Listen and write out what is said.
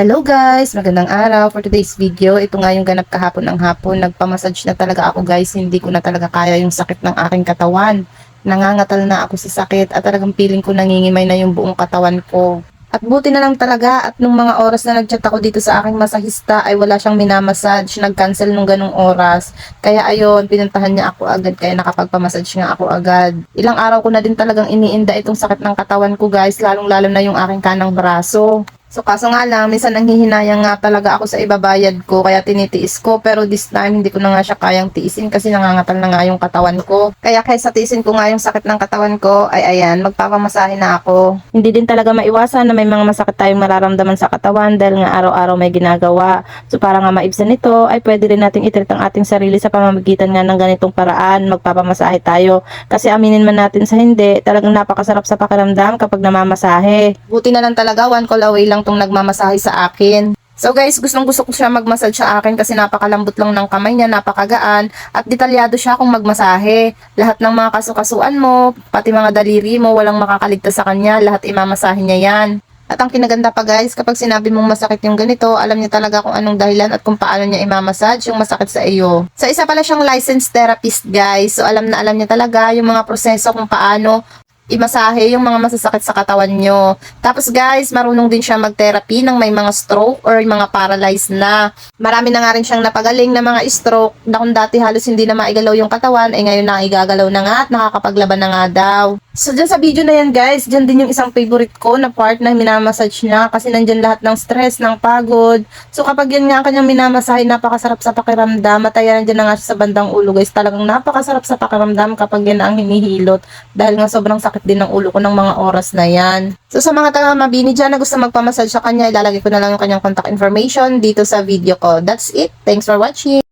Hello guys! Magandang araw for today's video. Ito nga yung ganap kahapon ng hapon. Nagpamassage na talaga ako guys. Hindi ko na talaga kaya yung sakit ng aking katawan. Nangangatal na ako sa sakit at talagang feeling ko nangingimay na yung buong katawan ko. At buti na lang talaga at nung mga oras na nagchat ako dito sa aking masahista ay wala siyang minamassage. Nag-cancel nung ganong oras. Kaya ayun, pinuntahan niya ako agad kaya nakapagpamassage nga ako agad. Ilang araw ko na din talagang iniinda itong sakit ng katawan ko guys, lalong-lalo na yung aking kanang braso. So kaso nga lang, minsan nanghihinayang nga talaga ako sa ibabayad ko kaya tinitiis ko pero this time hindi ko na nga siya kayang tiisin kasi nangangatal na nga yung katawan ko. Kaya kaysa tiisin ko nga yung sakit ng katawan ko ay ayan, magpapamasahe na ako. Hindi din talaga maiwasan na may mga masakit tayong mararamdaman sa katawan dahil nga araw-araw may ginagawa. So para nga maibsan nito ay pwede rin nating itreat ang ating sarili sa pamamagitan nga ng ganitong paraan, magpapamasahe tayo. Kasi aminin man natin sa hindi, talagang napakasarap sa pakiramdam kapag namamasahe. Buti na lang talaga, one call away lang tong nagmamasahe sa akin. So guys, gustong gusto ko siya magmassage sa akin kasi napakalambot lang ng kamay niya, napakagaan at detalyado siya kung magmasahe. Lahat ng mga kasukasuan mo, pati mga daliri mo, walang makakaligtas sa kanya, lahat imamasahe niya yan. At ang kinaganda pa guys, kapag sinabi mong masakit yung ganito, alam niya talaga kung anong dahilan at kung paano niya imamassage yung masakit sa iyo. Sa isa pala siyang licensed therapist guys, so alam na alam niya talaga yung mga proseso kung paano imasahe yung mga masasakit sa katawan nyo. Tapos guys, marunong din siya mag-therapy ng may mga stroke or mga paralyzed na. Marami na nga rin siyang napagaling na mga stroke na kung dati halos hindi na maigalaw yung katawan, ay ngayon na igagalaw na nga at nakakapaglaban na nga daw. So dyan sa video na yan guys, dyan din yung isang favorite ko na part na minamassage niya kasi nandyan lahat ng stress, ng pagod. So kapag yan nga ang kanyang minamasahe, napakasarap sa pakiramdam at ayan nandyan na nga siya sa bandang ulo guys. Talagang napakasarap sa pakiramdam kapag yan ang hinihilot dahil nga sobrang sakit din ng ulo ko ng mga oras na yan. So sa mga taga mabini dyan na gusto magpamassage sa kanya, ilalagay ko na lang yung kanyang contact information dito sa video ko. That's it. Thanks for watching.